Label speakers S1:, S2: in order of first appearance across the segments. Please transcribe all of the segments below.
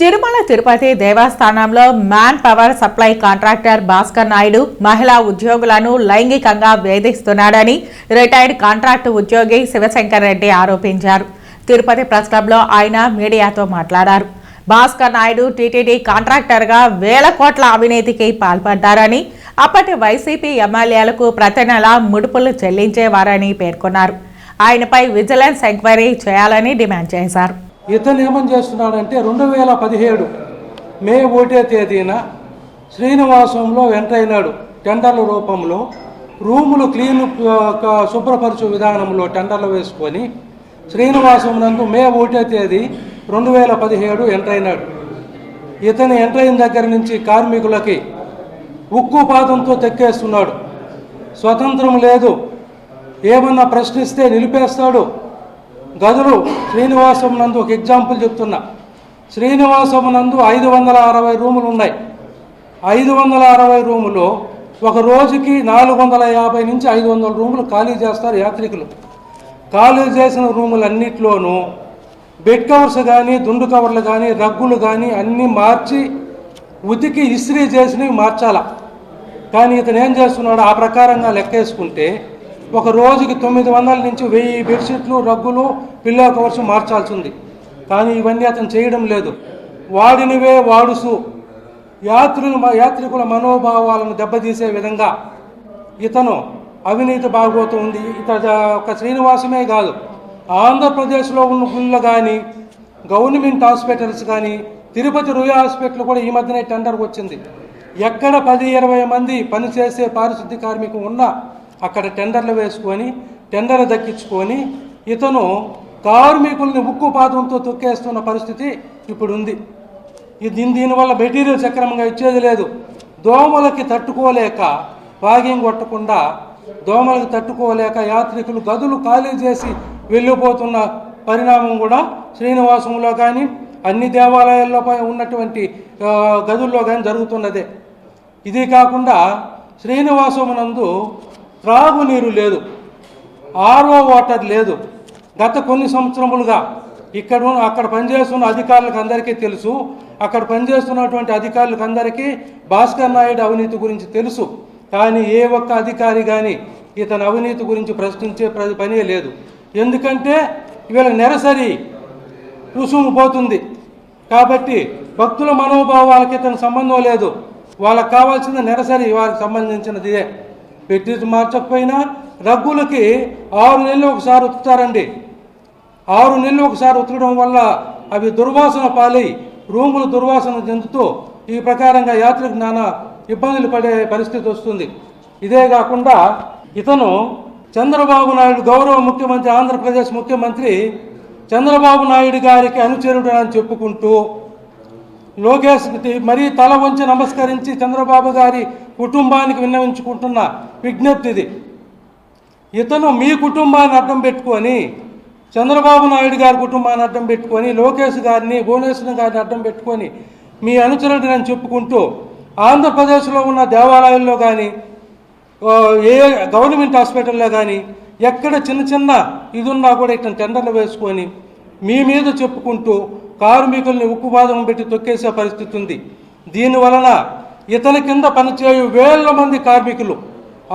S1: తిరుమల తిరుపతి దేవస్థానంలో man power supply contractor Bhaskar Naidu మహిళా ఉద్యోగులను లైంగికంగా వేధిస్తున్నాడని రిటైర్డ్ కాంట్రాక్టు ఉద్యోగి శివశంకర్ రెడ్డి ఆరోపించారు. తిరుపతి ప్రెస్ క్లబ్లో ఆయన మీడియాతో మాట్లాడారు. భాస్కర్ నాయుడు టీటీడీ కాంట్రాక్టర్గా వేల కోట్ల అవినీతికి పాల్పడ్డారని అప్పటి వైసీపీ ఎమ్మెల్యేలకు ప్రతి నెల ముడుపులు చెల్లించేవారని పేర్కొన్నారు. ఆయనపై విజిలెన్స్ ఎంక్వైరీ చేయాలని డిమాండ్ చేశారు.
S2: ఇతను ఏమని చేస్తున్నాడంటే రెండు వేల పదిహేడు మే ఒకటే తేదీన శ్రీనివాసంలో ఎంటర్ అయినాడు టెండర్ల రూపంలో. రూములు క్లీన్ శుభ్రపరచు విధానంలో టెండర్లు వేసుకొని శ్రీనివాసం నందు మే ఒకటే తేదీ రెండు వేల పదిహేడు ఎంటర్ అయినాడు. ఇతను ఎంటర్ అయిన దగ్గర నుంచి కార్మికులకి ఉక్కు పాదంతో తెక్కేస్తున్నాడు. స్వతంత్రం లేదు. ఏమన్నా ప్రశ్నిస్తే నిలిపేస్తాడు. గదులు శ్రీనివాసం నందు ఒక ఎగ్జాంపుల్ చెప్తున్నా. శ్రీనివాసం నందు ఐదు వందల అరవై రూములు ఉన్నాయి. ఐదు వందల అరవై రూములు ఒక రోజుకి నాలుగు వందల యాభై నుంచి ఐదు వందల రూములు ఖాళీ చేస్తారు యాత్రికులు. ఖాళీ చేసిన రూములన్నిట్లోనూ బెడ్ కవర్స్ కానీ దుండు కవర్లు కానీ రగ్గులు కానీ అన్నీ మార్చి ఉతికి ఇస్త్రీ చేసినవి మార్చాల. కానీ ఇతను ఏం చేస్తున్నాడు? ఆ ప్రకారంగా లెక్కేసుకుంటే ఒక రోజుకి తొమ్మిది వందల నుంచి వెయ్యి బెడ్షీట్లు రగ్గులు పిల్లో కవర్స్ మార్చాల్సి ఉంది కానీ ఇవన్నీ అతను చేయడం లేదు. వాడినివే వాడుసు యాత్రులు యాత్రికుల మనోభావాలను దెబ్బతీసే విధంగా ఇతను అవినీతి బాగోతూ ఉంది. ఇత ఒక శ్రీనివాసమే కాదు ఆంధ్రప్రదేశ్లో ఉన్న గుళ్ళు కానీ గవర్నమెంట్ హాస్పిటల్స్ కానీ తిరుపతి రుయా హాస్పిటల్ కూడా ఈ మధ్యనే టెండర్ వచ్చింది. ఎక్కడ పది ఇరవై మంది పనిచేసే పారిశుద్ధ్య కార్మికులు ఉన్నా అక్కడ టెండర్లు వేసుకొని టెండర్లు దక్కించుకొని ఇతను కార్మికుల్ని ఉక్కు పాదంతో తొక్కేస్తున్న పరిస్థితి ఇప్పుడు ఉంది ఇది దీని దీనివల్ల మెటీరియల్ సక్రమంగా ఇచ్చేది లేదు. దోమలకి తట్టుకోలేక వాగింగ్ కొట్టకుండా దోమలకు తట్టుకోలేక యాత్రికులు గదులు ఖాళీ చేసి వెళ్ళిపోతున్న పరిణామం కూడా శ్రీనివాసంలో కానీ అన్ని దేవాలయాల్లో ఉన్నటువంటి గదుల్లో కానీ జరుగుతున్నదే. ఇది కాకుండా శ్రీనివాసమునందు త్రాగునీరు లేదు. ఆర్ఓ వాటర్ లేదు. గత కొన్ని సంవత్సరములుగా ఇక్కడ అక్కడ పనిచేస్తున్న అధికారులకు అందరికీ తెలుసు. అక్కడ పనిచేస్తున్నటువంటి అధికారులకు అందరికీ భాస్కర్ నాయుడు అవినీతి గురించి తెలుసు. కానీ ఏ ఒక్క అధికారి కానీ ఇతని అవినీతి గురించి ప్రశ్నించే పనే లేదు. ఎందుకంటే వీళ్ళ నెరసరి రుసుము పోతుంది. కాబట్టి భక్తుల మనోభావాలకి ఇతని సంబంధం లేదు. వాళ్ళకి కావాల్సిన నెరసరి వారికి సంబంధించినది ఇదే పెట్టి మార్చకపోయినా రగ్గులకి ఆరు నెలలు ఒకసారి ఉతుకుతారండి ఆరు నెలలు ఒకసారి ఉతకడం వల్ల అవి దుర్వాసన పాలై రూములు దుర్వాసన చెందుతూ ఈ ప్రకారంగా యాత్రకు నానా ఇబ్బందులు పడే పరిస్థితి వస్తుంది. ఇదే కాకుండా ఇతను చంద్రబాబు నాయుడు గౌరవ ముఖ్యమంత్రి ఆంధ్రప్రదేశ్ ముఖ్యమంత్రి చంద్రబాబు నాయుడు గారికి అనుచరుడు అని చెప్పుకుంటూ లోకేష్ మరీ తల వంచి నమస్కరించి చంద్రబాబు గారి కుటుంబానికి విన్నవించుకుంటున్న విజ్ఞప్తి ఇది. ఇతను మీ కుటుంబాన్ని అడ్డం పెట్టుకొని చంద్రబాబు నాయుడు గారి కుటుంబాన్ని అడ్డం పెట్టుకొని లోకేష్ గారిని భువనేశ్వరం గారిని అడ్డం పెట్టుకొని మీ అనుచరుడిని అని చెప్పుకుంటూ ఆంధ్రప్రదేశ్లో ఉన్న దేవాలయాల్లో కానీ ఏ గవర్నమెంట్ హాస్పిటల్లో కానీ ఎక్కడ చిన్న చిన్న ఇది ఉన్నా కూడా ఇట్లా టెండర్లు వేసుకొని మీ మీద చెప్పుకుంటూ కార్మికుల్ని ఉక్కుపాదం పెట్టి తొక్కేసే పరిస్థితి ఉంది. దీనివలన ఇతని కింద పనిచేయు వేల మంది కార్మికులు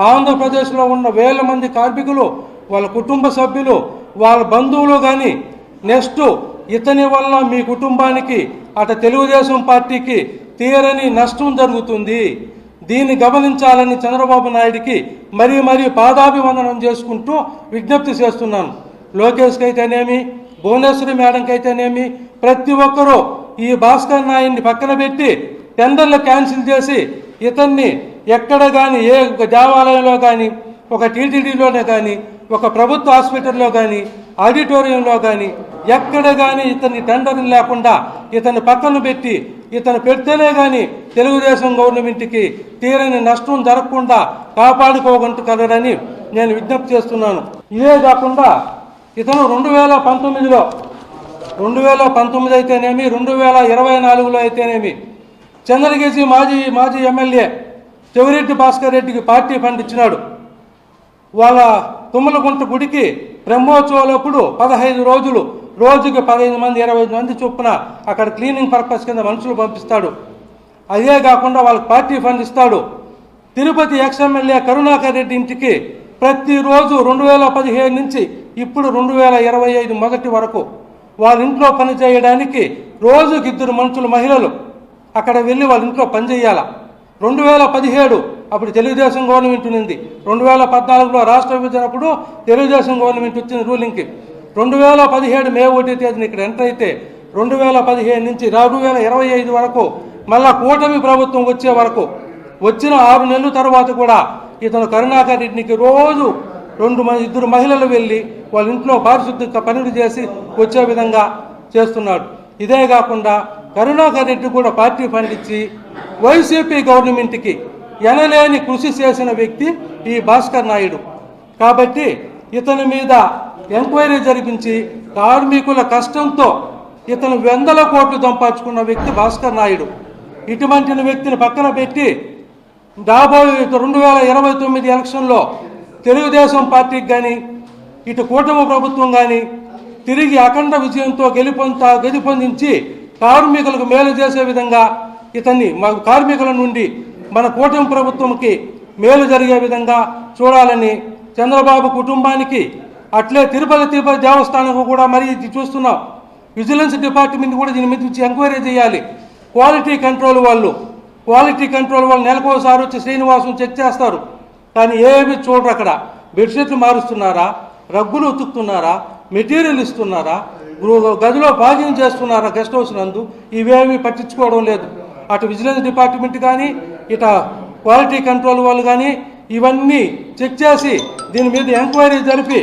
S2: ఆంధ్రప్రదేశ్లో ఉన్న వేల మంది కార్మికులు వాళ్ళ కుటుంబ సభ్యులు వాళ్ళ బంధువులు కానీ నెక్స్ట్ ఇతని వల్ల మీ కుటుంబానికి అట తెలుగుదేశం పార్టీకి తీరని నష్టం జరుగుతుంది. దీన్ని గమనించాలని చంద్రబాబు నాయుడికి మరీ మరీ పాదాభివందనం చేసుకుంటూ విజ్ఞప్తి చేస్తున్నాను. లోకేష్కి అయితేనేమి భువనేశ్వరి మేడంకి అయితేనేమి ప్రతి ఒక్కరూ ఈ భాస్కర్ నాయుడిని పక్కన పెట్టి టెండర్లు క్యాన్సిల్ చేసి ఇతన్ని ఎక్కడ కానీ ఏ దేవాలయంలో కానీ ఒక టీటీడీలోనే కానీ ఒక ప్రభుత్వ హాస్పిటల్లో కానీ ఆడిటోరియంలో కానీ ఎక్కడ కానీ ఇతన్ని టెండర్ లేకుండా ఇతని పక్కన పెట్టి ఇతను పెడితేనే కానీ తెలుగుదేశం గవర్నమెంట్కి తీరని నష్టం జరగకుండా కాపాడుకోగలరని నేను విజ్ఞప్తి చేస్తున్నాను. ఇదే కాకుండా ఇతను రెండు వేల పంతొమ్మిదిలో రెండు వేల పంతొమ్మిది అయితేనేమి రెండు వేల ఇరవై నాలుగులో అయితేనేమి చంద్రకేసి మాజీ మాజీ ఎమ్మెల్యే చెవిరెడ్డి భాస్కర్ రెడ్డికి పార్టీ ఫండ్ ఇచ్చినాడు. వాళ్ళ తుమ్మలగుంట గుడికి బ్రహ్మోత్సవాలప్పుడు పదహైదు రోజులు రోజుకి పదహైదు మంది ఇరవై ఐదు మంది చొప్పున అక్కడ క్లీనింగ్ పర్పస్ కింద మనుషులు పంపిస్తాడు. అదే కాకుండా వాళ్ళకి పార్టీ ఫండ్ ఇస్తాడు. తిరుపతి ఎక్స్ఎమ్మెల్యే కరుణాకర్ రెడ్డి ఇంటికి ప్రతిరోజు రెండు వేల పదిహేను నుంచి ఇప్పుడు రెండు వేల ఇరవై ఐదు మొదటి వరకు వాళ్ళ ఇంట్లో పని చేయడానికి రోజుకి ఇద్దరు మనుషులు మహిళలు. అక్కడ వెళ్ళి వాళ్ళ ఇంట్లో పని చేయాల. రెండు వేల పదిహేడు అప్పుడు తెలుగుదేశం గవర్నమెంట్ ఉంది రెండు వేల పద్నాలుగులో రాష్ట్ర విభజనప్పుడు తెలుగుదేశం గవర్నమెంట్ వచ్చింది రూలింగ్కి రెండు వేల పదిహేడు మే ఒకటి తేదీన ఇక్కడ ఎంటర్ అయితే రెండు వేల పదిహేను నుంచి రెండు వేల ఇరవై ఐదు వరకు మళ్ళా కూటమి ప్రభుత్వం వచ్చే వరకు. వచ్చిన ఆరు నెలల తర్వాత కూడా ఇతను కరుణాకర్ రెడ్డికి రోజు రెండు ఇద్దరు మహిళలు వెళ్ళి వాళ్ళ ఇంట్లో పారిశుద్ధ్య పనులు చేసి వచ్చే విధంగా చేస్తున్నాడు. ఇదే కాకుండా కరుణాకర్ రెడ్డి కూడా పార్టీ ఫండ్ ఇచ్చి వైసీపీ గవర్నమెంట్కి ఎనలేని కృషి చేసిన వ్యక్తి ఈ భాస్కర్ నాయుడు. కాబట్టి ఇతని మీద ఎంక్వైరీ జరిపించి కార్మికుల కష్టంతో ఇతను వందల కోట్లు సంపాదించుకున్న వ్యక్తి భాస్కర్ నాయుడు. ఇటువంటి వ్యక్తిని పక్కన పెట్టి రాబోయే రెండు వేల ఇరవై తొమ్మిది ఎలక్షన్లో తెలుగుదేశం పార్టీకి కానీ ఇటు కూటమి ప్రభుత్వం కానీ తిరిగి అఖండ విజయంతో గెలుపొంత గెలుపొందించి కార్మికులకు మేలు చేసే విధంగా ఇతన్ని మా కార్మికుల నుండి మన కూటమి ప్రభుత్వంకి మేలు జరిగే విధంగా చూడాలని చంద్రబాబు కుటుంబానికి అట్లే తిరుపతి తిరుపతి దేవస్థానం కూడా మరి ఇది చూస్తున్నాం. విజిలెన్స్ డిపార్ట్మెంట్ కూడా దీని మీద నుంచి ఎంక్వైరీ చేయాలి. క్వాలిటీ కంట్రోల్ వాళ్ళు క్వాలిటీ కంట్రోల్ వాళ్ళు నెలకోసారి వచ్చి శ్రీనివాసం చెక్ చేస్తారు. కానీ ఏమి చూడరు అక్కడ. బెడ్షీట్లు మారుస్తున్నారా? రగ్గులు ఉతుకుతున్నారా? మెటీరియల్ ఇస్తున్నారా? గదిలో భాగ్యం చేస్తున్నారా గెస్ట్ హౌస్ నందు? ఇవేమీ పట్టించుకోవడం లేదు. అటు విజిలెన్స్ డిపార్ట్మెంట్ కానీ ఇట క్వాలిటీ కంట్రోల్ వాళ్ళు కానీ ఇవన్నీ చెక్ చేసి దీని మీద ఎంక్వైరీ జరిపి